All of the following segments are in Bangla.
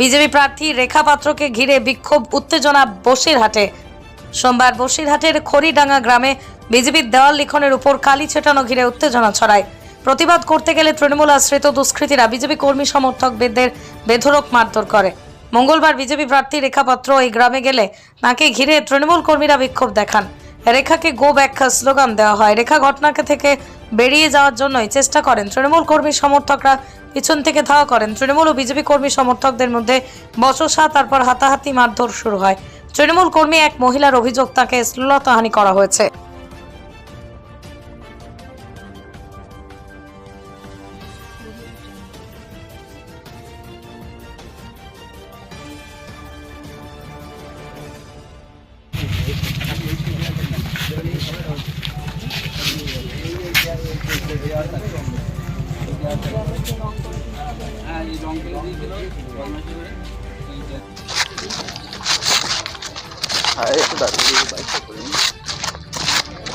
বিজেপি প্রার্থী রেখা পাত্রকে ঘিরে বিক্ষোভ উত্তেজনা বসিরহাটে। সোমবার বসিরহাটের খড়িডাঙ্গা গ্রামে বিজেপির দেওয়াল লিখনের উপর কালি ছেটানো ঘিরে উত্তেজনা ছড়ায়। প্রতিবাদ করতে গেলে তৃণমূল আশ্রিত দুষ্কৃতীরা বিজেপি কর্মী সমর্থকদের বেধরক মারধর করে। মঙ্গলবার বিজেপি প্রার্থী রেখা পাত্র এই গ্রামে গেলে তাকে ঘিরে তৃণমূল কর্মীরা বিক্ষোভ দেখান। রেখাকে গো ব্যাখ্যা স্লোগান দেওয়া হয়। রেখা ঘটনাকে থেকে বেরিয়ে যাওয়ার জন্যই চেষ্টা করেন তৃণমূল কর্মী সমর্থকরা। পিছন থেকে ধাওয়া করেন তৃণমূল ও বিজেপি কর্মী সমর্থকদের মধ্যে বচসা, তারপর হাতাহাতি মারধর শুরু হয়। তৃণমূল কর্মী এক মহিলার অভিযোগ, তাকে শ্লীলতাহানি করা হয়েছে।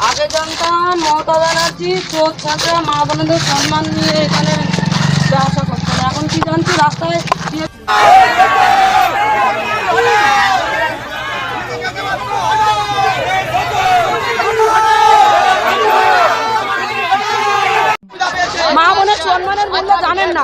আগে জানতাম মমতা ব্যানার্জি চোখ ছাত্রা মা বোনদের সম্মান নিয়ে এখানে আসা করতেন এখন কি জানছি, রাস্তায় মা বোনের সম্মানের মূল্য জানেন না।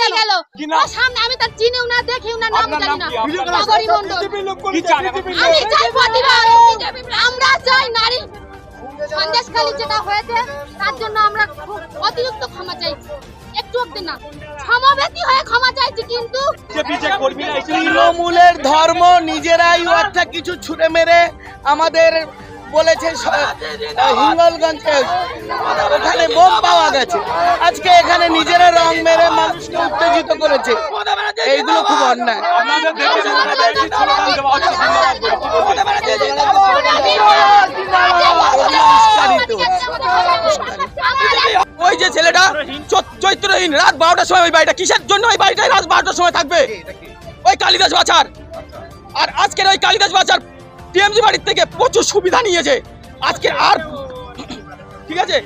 বেড়ে গেল। সামনে আমি তার চিনিও না দেখিও না নাম জানি না। নগরী মণ্ডল। আমি চাই প্রতিবাদ আমরা চাই নারী। সন্দেশখালী যেটা হয়েছে তার জন্য আমরা অতিরিক্ত ক্ষমা চাইছি। একটু অব্দি না। সমবেতী হয়ে ক্ষমা চাইছি কিন্তু তৃণমূলের ধর্ম নিজেরাই একটা কিছু ছুঁড়ে মেরে আমাদের বলেছে হিঙ্গলগঞ্জে ওখানে বোম পাওয়া গেছে। আজকে এখানে নিজেরা রং মেরে মানুষকে উত্তেজিত করেছে। এইগুলো খুব অন্যায়। ওই যে ছেলেটা চৈত্রহীন, রাত বারোটার সময় ওই বাড়িটা। কিসের জন্য ওই বাড়িটায় রাত বারোটার সময় থাকবে? ওই কালিদাস বাছার। আর আজকের ওই কালিদাস বাছার টিএমজি বাড়ির থেকে প্রচুর সুবিধা নিয়েছে। আজকে আর ঠিক আছে?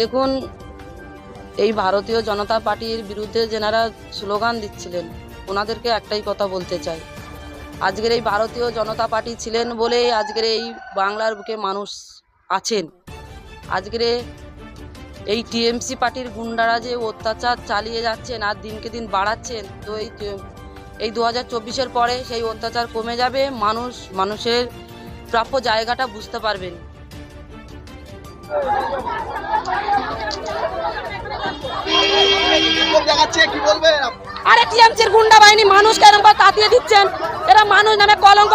দেখুন, এই ভারতীয় জনতা পার্টির বিরুদ্ধে যেনারা স্লোগান দিচ্ছিলেন, ওনাদেরকে একটাই কথা বলতে চাই। আজকের এই ভারতীয় জনতা পার্টি ছিলেন বলেই আজকের এই বাংলার বুকে মানুষ আছেন। আজকের এই টিএমসি পার্টির গুন্ডারা যে অত্যাচার চালিয়ে যাচ্ছেন আর দিনকে দিন বাড়াচ্ছেন, তো এই এই দু হাজার চব্বিশের পরে সেই অত্যাচার কমে যাবে, মানুষ, মানুষের প্রাপ্য জায়গাটা বুঝতে পারবেন। আরে টিএমসির গুন্ডা বাহিনী মানুষকে এরকম করে তাতিয়ে দিচ্ছেন? এরা মানুষ নামে কলঙ্ক